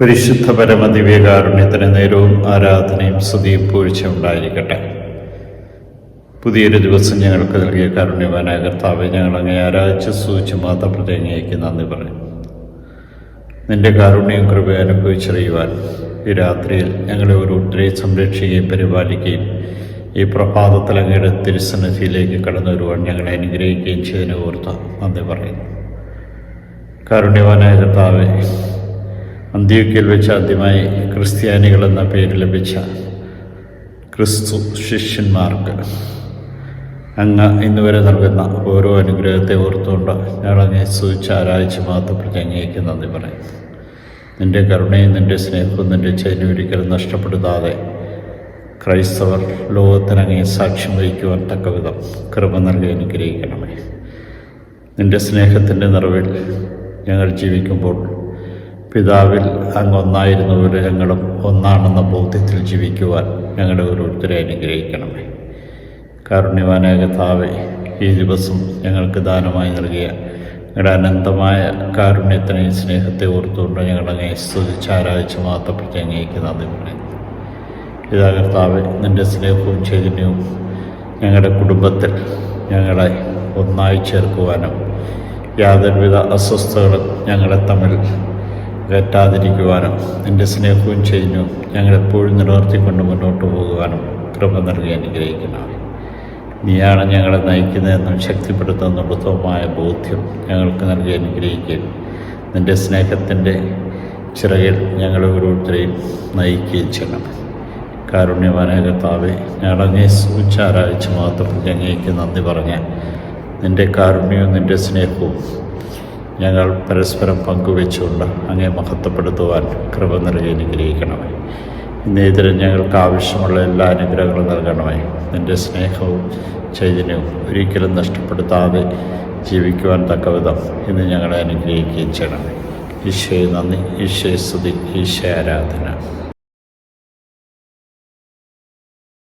പരിശുദ്ധ പരമദിവ്യകാരുണ്യത്തിന് നേരവും ആരാധനയും സ്തുതിയും പൂഴ്ച ഉണ്ടായിരിക്കട്ടെ. പുതിയൊരു ദിവസം ഞങ്ങൾക്ക് നൽകിയ കാരുണ്യവാനായ കർത്താവ് ഞങ്ങൾ അങ്ങേ ആരാധിച്ച് സൂചിച്ച് മാതപ്രതേങ്ങയ്ക്ക് നന്ദി പറയും. നിന്റെ കാരുണ്യം കൃപ അനുഭവിച്ചറിയുവാൻ ഈ രാത്രിയിൽ ഞങ്ങളെ ഒരു ഒത്തിരി സംരക്ഷിക്കുകയും പരിപാലിക്കുകയും ഈ പ്രഭാതത്തിൽ അങ്ങയുടെ തിരുസന്നിധിയിലേക്ക് കടന്നു വരുവാൻ ഞങ്ങളെ അനുഗ്രഹിക്കുകയും ചെയ്തതിനെ ഓർത്ത് നന്ദി പറയുന്നു. കാരുണ്യവാനായ കർത്താവെ അന്ത്യോക്യയിൽ വെച്ച് ആദ്യമായി ക്രിസ്ത്യാനികൾ എന്ന പേര് ലഭിച്ച ക്രിസ്തു ശിഷ്യന്മാർക്ക്. അങ്ങ് ഇന്ന് വരെ നൽകുന്ന ഓരോ അനുഗ്രഹത്തെ ഓർത്തുകൊണ്ട് ഞങ്ങളങ്ങെ സൂചിച്ച് ആരാധിച്ച് മാത്രപ്പെട്ട് അങ്ങേക്ക് നന്ദി പറയും. നിന്റെ കരുണയും നിന്റെ സ്നേഹവും നിന്റെ ചൈന ഒരിക്കലും നഷ്ടപ്പെടുത്താതെ ക്രൈസ്തവർ ലോകത്തിനങ്ങേ സാക്ഷ്യം വഹിക്കുവാൻ തക്കവിധം കൃപ നൽകി അനുഗ്രഹിക്കണമേ. നിന്റെ സ്നേഹത്തിന്റെ നിറവിൽ ഞങ്ങൾ ജീവിക്കുമ്പോൾ പിതാവിൽ അങ്ങ് ഒന്നായിരുന്നവരെ ഞങ്ങളും ഒന്നാണെന്ന ബോധ്യത്തിൽ ജീവിക്കുവാൻ ഞങ്ങളുടെ ഓരോരുത്തരെ അനുഗ്രഹിക്കണമേ. കാരുണ്യവാനായ കഥാവെ ഈ ദിവസം ഞങ്ങൾക്ക് ദാനമായി നൽകിയ ഞങ്ങളുടെ അനന്തമായ കാരുണ്യത്തിനെയും സ്നേഹത്തെ ഓർത്തുകൊണ്ട് ഞങ്ങളങ്ങനെ സ്തുതിച്ച് ആരാധിച്ച് മാത്രപ്പെട്ട് അങ്ങേക്ക് നന്ദി പറയുന്നു. പിതാകർത്താവ് നിന്റെ സ്നേഹവും ചൈതന്യവും ഞങ്ങളുടെ കുടുംബത്തിൽ ഞങ്ങളെ ഒന്നായി ചേർക്കുവാനും യാതൊരുവിധ അസ്വസ്ഥതകളും ഞങ്ങളെ തമ്മിൽ അകറ്റാതിരിക്കുവാനും നിന്റെ സ്നേഹവും ചെയ്യുന്നു. ഞങ്ങളെപ്പോഴും നിലനിർത്തിക്കൊണ്ട് മുന്നോട്ട് പോകുവാനും കൃപ നൽകി അനുഗ്രഹിക്കണം. നീയാണ് ഞങ്ങളെ നയിക്കുന്നതെന്നും ശക്തിപ്പെടുത്തുന്ന ഉത്തമമായ ബോധ്യം ഞങ്ങൾക്ക് നൽകി അനുഗ്രഹിക്കുകയും നിന്റെ സ്നേഹത്തിന്റെ ചിറകിൽ ഞങ്ങൾ ഓരോരുത്തരെയും നയിക്കുകയും ചെയ്യണം. കാരുണ്യവാനകത്താവെ ഞങ്ങളങ്ങേ സൂച്ചാരാഴ്ച മാത്രം ഞങ്ങൾക്ക് നന്ദി പറഞ്ഞ് നിന്റെ കാരുണ്യവും നിന്റെ സ്നേഹവും ഞങ്ങൾ പരസ്പരം പങ്കുവെച്ചുകൊണ്ട് അങ്ങേ മഹത്വപ്പെടുത്തുവാൻ കൃപ നൽകി അനുഗ്രഹിക്കണമേ. ഇന്നേതിരം ഞങ്ങൾക്ക് ആവശ്യമുള്ള എല്ലാ അനുഗ്രഹങ്ങളും നൽകണമേ. നിന്റെ സ്നേഹവും ചൈതന്യവും ഒരിക്കലും നഷ്ടപ്പെടുത്താതെ ജീവിക്കുവാൻ തക്കവിധം ഇന്ന് ഞങ്ങളെ അനുഗ്രഹിക്കുകയും ചെയ്യണമേ. ഈശോയെ നന്ദി ഈശോയെ സ്തുതി ഈശോ ആരാധന.